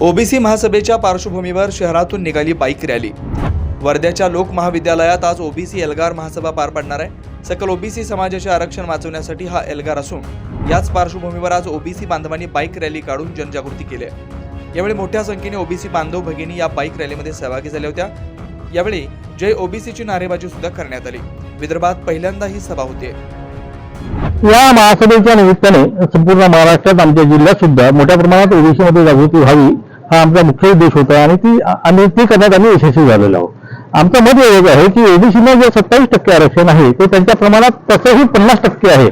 OBC महासभेच्या पार्श्वभूमीवर शहरातून निघाली बाईक रॅली. वर्ध्याच्या लोक महाविद्यालयात आज ओबीसी एल्गार महासभा पार पडणार आहे. सकल ओबीसी समाजाचे आरक्षण वाचवण्यासाठी हा एल्गार असून याच पार्श्वभूमीवर आज ओबीसी बांधवांनी बाईक रॅली काढून जनजागृती केली आहे. यावेळी मोठ्या संख्येने ओबीसी बांधव भगिनी या बाईक रॅलीमध्ये सहभागी झाल्या होत्या. यावेळी जय ओबीसीची नारेबाजी सुद्धा करण्यात आली. विदर्भात पहिल्यांदा ही सभा होते. या महासभेच्या निमित्ताने संपूर्ण महाराष्ट्रात आमच्या जिल्ह्यात सुद्धा मोठ्या प्रमाणात ओबीसी मध्ये जागृती व्हावी हा आमचा मुख्य उद्देश होता आणि ती आम्ही ते करण्यात आम्ही यशस्वी झालेलो आहोत. आमचं मत एवढं आहे की ओबीसीला जे सत्तावीस टक्के आरक्षण आहे ते त्यांच्या प्रमाणात तसंही पन्नास टक्के आहे.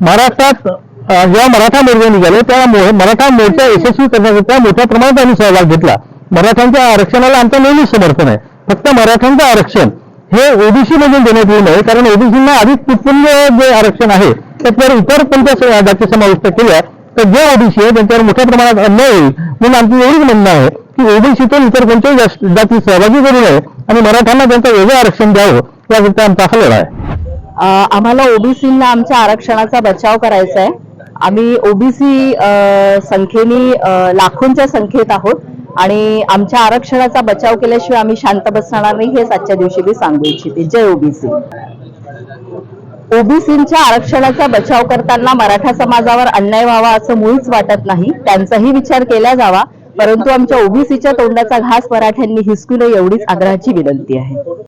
महाराष्ट्रात जेव्हा मराठा मोर्चा निघाले त्या मराठा मोर्चा यशस्वी करण्याकरिता मोठ्या प्रमाणात आम्ही सहभाग घेतला. मराठ्यांच्या आरक्षणाला आमचं नेहमीच समर्थन आहे. फक्त मराठ्यांचं आरक्षण हे ओबीसी मधून देण्यात येऊ नये कारण ओबीसींना अधिक तुटपुंज जे आरक्षण आहे त्याच्यावर इतर कोणत्या जाती समाविष्ट केल्या तर जे ओबीसी आहे त्यांच्यावर मोठ्या प्रमाणात अन्याय होईल. म्हणून आमचं एवढंच म्हणणं आहे की ओबीसीतून इतर कोणत्याही जाती सहभागी करू नये आणि मराठ्यांना त्यांचं वेगळं आरक्षण द्यावं याकरिता आमचा हा लढा आहे. आम्हाला ओबीसीला आमच्या आरक्षणाचा बचाव करायचा आहे. आम्ही ओबीसी संख्येने लाखोंच्या संख्येत आहोत आणि आमच्या आरक्षणाचा बचाव केल्याशिवाय आम्ही शांत बसणार नाही हेच आजच्या दिवशी मी सांगू इच्छिते. जय ओबीसी. ओबीसींच्या आरक्षणाचा बचाव करताना मराठा समाजावर अन्याय व्हावा असं मुळीच वाटत नाही. त्यांचाही विचार केला जावा. परंतु आमच्या ओबीसीच्या तोंडाचा घास मराठ्यांनी हिसकू नये एवढीच आग्रहाची विनंती आहे.